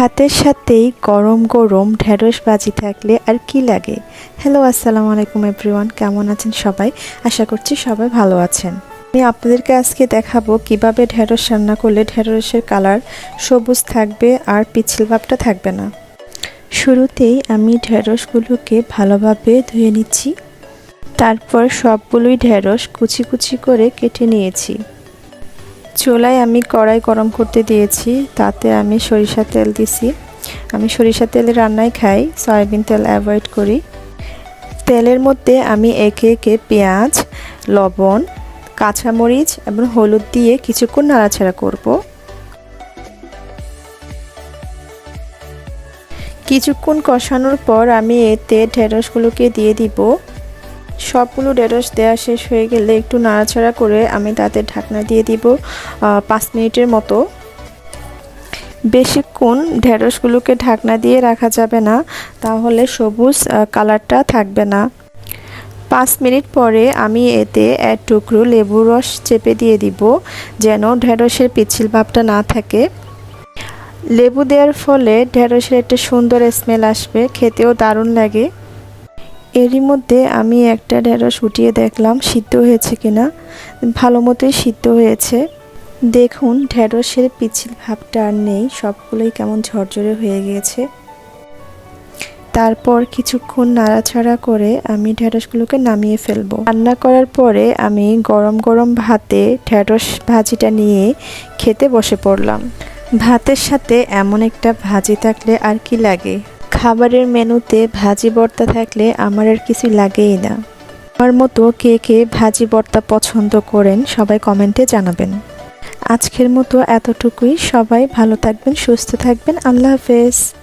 ভাতের সাথেই গরম গরম ঢেঁড়স ভাজি থাকলে আর কি লাগে? হ্যালো আসসালামু আলাইকুম এভরিওয়ান কেমন আছেন সবাই? আশা করছি সবাই ভালো আছেন। আমি আপনাদেরকে আজকে দেখাবো কীভাবে ঢেঁড়স রান্না করলে ঢেঁড়সের কালার সবুজ থাকবে আর পিছিল ভাবটা থাকবে না। শুরুতেই আমি ঢেঁড়সগুলোকে ভালোভাবে ধুয়ে নিচ্ছি। তারপর সবগুলোই ঢেঁড়স কুচি কুচি করে কেটে নিয়েছি। চুলায় আমি কড়াই গরম করতে দিয়েছি, তাতে আমি সরিষা তেল দিছি। আমি সরিষা তেলে রান্নায় খাই, সয়াবিন তেল অ্যাভয়েড করি। তেলের মধ্যে আমি একে একে পেঁয়াজ, লবণ, কাঁচামরিচ এবং হলুদ দিয়ে কিছুক্ষণ নাড়াচাড়া করব। কিছুক্ষণ কষানোর পর আমি এতে ঢেঁড়সগুলোকে দিয়ে দিব। সবগুলো ঢেঁড়স দেওয়া শেষ হয়ে গেলে একটু নাড়াচাড়া করে আমি তাতে ঢাকনা দিয়ে দিব পাঁচ মিনিটের মতো। বেশিক্ষণ ঢেঁড়সগুলোকে ঢাকনা দিয়ে রাখা যাবে না, তাহলে সবুজ কালারটা থাকবে না। পাঁচ মিনিট পরে আমি এতে এক টুকরো লেবুর রস চেপে দিয়ে দিব, যেন ঢেঁড়সের পিছিল ভাবটা না থাকে। লেবু দেওয়ার ফলে ঢেঁড়সের একটা সুন্দর স্মেল আসবে, খেতেও দারুণ লাগে। এরই মধ্যে আমি একটা ঢেঁড়স উঠিয়ে দেখলাম, সিদ্ধ হয়েছে কিনা। ভালো মতোই সিদ্ধ হয়েছে। দেখুন, ঢেঁড়সের পিছিল ভাবটা আর নেই, সবগুলোই কেমন ঝরঝরে হয়ে গিয়েছে। তারপর কিছুক্ষণ নাড়াছাড়া করে আমি ঢেঁড়সগুলোকে নামিয়ে ফেলব। রান্না করার পরে আমি গরম গরম ভাতে ঢেঁড়স ভাজিটা নিয়ে খেতে বসে পড়লাম। ভাতের সাথে এমন একটা ভাজি থাকলে আর কি লাগে? খাবারের মেনুতে ভাজি ভর্তা থাকলে আমার আর কিছু লাগেই না। আমার মতো কে কে ভাজি ভর্তা পছন্দ করেন সবাই কমেন্টে জানাবেন। আজকের মতো এতটুকুই। সবাই ভালো থাকবেন, সুস্থ থাকবেন। আল্লাহ হাফেজ।